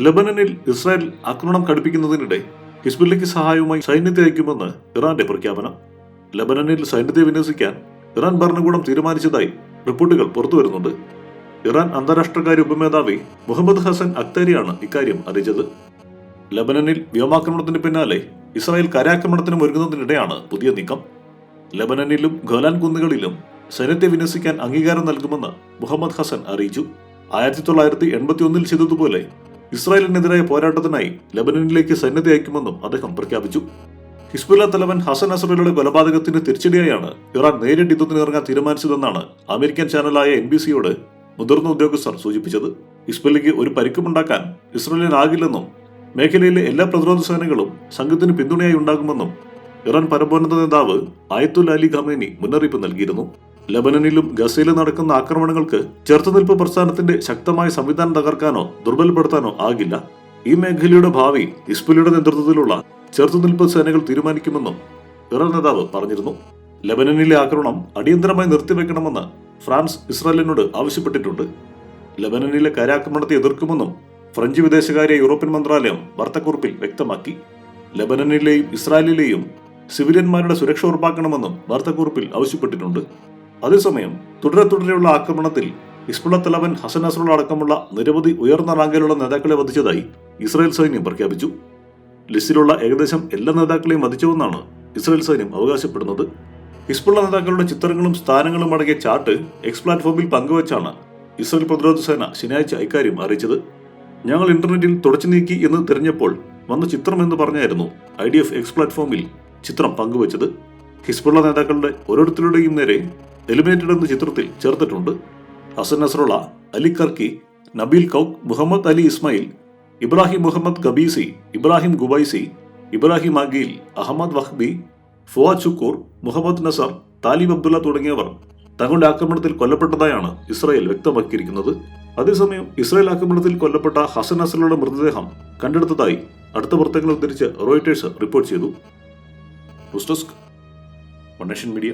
ലബനനിൽ Israel ആക്രമണം കടുപ്പിക്കുന്നതിനിടെ ഹിസ്ബുല്ലയ്ക്ക് സഹായവുമായി സൈന്യത്തെ അയക്കുമെന്ന് ഇറാന്റെ പ്രഖ്യാപനം. ലബനനിൽ സൈന്യത്തെ വിന്യസിക്കാൻ ഇറാൻ ഭരണകൂടം തീരുമാനിച്ചതായി റിപ്പോർട്ടുകൾ പുറത്തുവരുന്നുണ്ട്. ഇറാൻ അന്താരാഷ്ട്രകാര്യ ഉപമേധാവി മുഹമ്മദ് ഹസൻ അക്തരിയാണ് ഇക്കാര്യം അറിയിച്ചത്. ലബനനിൽ വ്യോമാക്രമണത്തിന് പിന്നാലെ ഇസ്രായേൽ കരാക്രമണത്തിനും ഒരുങ്ങുന്നതിനിടെയാണ് പുതിയ നീക്കം. ലബനനിലും ഗോലാൻ കുന്നുകളിലും സൈന്യത്തെ വിന്യസിക്കാൻ അംഗീകാരം നൽകുമെന്ന് മുഹമ്മദ് ഹസൻ അറിയിച്ചു. ആയിരത്തി തൊള്ളായിരത്തി എൺപത്തി ഒന്നിൽ ചെയ്തതുപോലെ ഇസ്രായേലിനെതിരായ പോരാട്ടത്തിനായി ലബനനിലേക്ക് സന്നദ്ധ അയക്കുമെന്നും അദ്ദേഹം പ്രഖ്യാപിച്ചു. ഹിസ്ബുല്ല തലവൻ ഹസൻ അസറുകളുടെ കൊലപാതകത്തിന് തിരിച്ചടിയായാണ് ഇറാൻ നേരിട്ട് യുദ്ധത്തിന് ഇറങ്ങാൻ തീരുമാനിച്ചതെന്നാണ് അമേരിക്കൻ ചാനലായ എൻ ബി സിയോട് മുതിർന്ന ഉദ്യോഗസ്ഥർ സൂചിപ്പിച്ചത്. ഹിസ്ബുല്ലയ്ക്ക് ഒരു പരിക്കുമുണ്ടാക്കാൻ ഇസ്രയേലിനാകില്ലെന്നും മേഖലയിലെ എല്ലാ പ്രതിരോധ സേനകളും സംഘത്തിന് പിന്തുണയായി ഉണ്ടാകുമെന്നും ഇറാൻ പരമോന്നത നേതാവ് ആയത്തുൽ അലി ഖമേനി മുന്നറിയിപ്പ് നൽകിയിരുന്നു. ലബനനിലും ഗസയിലും നടക്കുന്ന ആക്രമണങ്ങൾക്ക് ചെറുത്തുനിൽപ്പ് പ്രസ്ഥാനത്തിന്റെ ശക്തമായ സംവിധാനം തകർക്കാനോ ദുർബലപ്പെടുത്താനോ ആകില്ല. ഈ മേഖലയുടെ ഭാവി ഇസ്ബുലിയുടെ നേതൃത്വത്തിലുള്ള ചെറുത്തുനിൽപ്പ് സേനകൾ തീരുമാനിക്കുമെന്നും ഇറാൻ നേതാവ് പറഞ്ഞിരുന്നു. ലബനനിലെ ആക്രമണം അടിയന്തരമായി നിർത്തിവെക്കണമെന്ന് ഫ്രാൻസ് ഇസ്രായേലിനോട് ആവശ്യപ്പെട്ടിട്ടുണ്ട്. ലബനനിലെ കരാക്രമണത്തെ എതിർക്കുമെന്നും ഫ്രഞ്ച് വിദേശകാര്യ യൂറോപ്യൻ മന്ത്രാലയം വാർത്താക്കുറിപ്പിൽ വ്യക്തമാക്കി. ലബനനിലെയും ഇസ്രായേലിലെയും സിവിലിയന്മാരുടെ സുരക്ഷ ഉറപ്പാക്കണമെന്നും വാർത്താക്കുറിപ്പിൽ ആവശ്യപ്പെട്ടിട്ടുണ്ട്. അതേസമയം തുടരെ തുടരെയുള്ള ആക്രമണത്തിൽ ഹിസ്ബുള്ള തലവൻ ഹസൻ അസറുള അടക്കമുള്ള നിരവധി ഉയർന്ന റാങ്കിലുള്ള നേതാക്കളെ വധിച്ചതായി ഇസ്രായേൽ സൈന്യം പ്രഖ്യാപിച്ചു. ലിസ്റ്റിലുള്ള ഏകദേശം എല്ലാ നേതാക്കളെയും വധിച്ചുവെന്നാണ് ഇസ്രായേൽ സൈന്യം അവകാശപ്പെടുന്നത്. ഹിസ്ബുള്ള നേതാക്കളുടെ ചിത്രങ്ങളും സ്ഥാനങ്ങളും അടങ്ങിയ ചാർട്ട് എക്സ് പ്ലാറ്റ്ഫോമിൽ പങ്കുവച്ചാണ് ഇസ്രായേൽ പ്രതിരോധ സേന ശനിയാഴ്ച ഇക്കാര്യം അറിയിച്ചത്. ഞങ്ങൾ ഇന്റർനെറ്റിൽ തുടച്ചു നീക്കി എന്ന് തിരഞ്ഞപ്പോൾ വന്ന ചിത്രം എന്ന് പറഞ്ഞായിരുന്നു ഐ ഡി എഫ് എക്സ് പ്ലാറ്റ്ഫോമിൽ ചിത്രം പങ്കുവച്ചത്. ഹിസ്ബുള്ള നേതാക്കളുടെ ഓരോരുത്തരുടെയും നേരെ എലിമിനേറ്റഡ് എന്ന ചിത്രത്തിൽ ചേർത്തിട്ടുണ്ട് Hassan Nasrallah Ali Karaki Nabil Kaouk Mohammad Ali Ismail Ibrahim Mohammad Qubaisi Ibrahim Qubaisi Ibrahim Aqil Ahmad Wahbi Fuad Shukr Mohammad Nasser Taleb Abdullah തുടങ്ങിയവർ തങ്ങളുടെ ആക്രമണത്തിൽ കൊല്ലപ്പെട്ടതായാണ് ഇസ്രായേൽ വ്യക്തമാക്കിയിരിക്കുന്നത്. അതേസമയം ഇസ്രായേൽ ആക്രമണത്തിൽ കൊല്ലപ്പെട്ട ഹസൻ നസറുടെ മൃതദേഹം കണ്ടെടുത്തതായി അടുത്ത വൃത്തങ്ങൾ ഉദ്ധരിച്ച് റോയിട്ടേഴ്സ് റിപ്പോർട്ട് ചെയ്തു. News media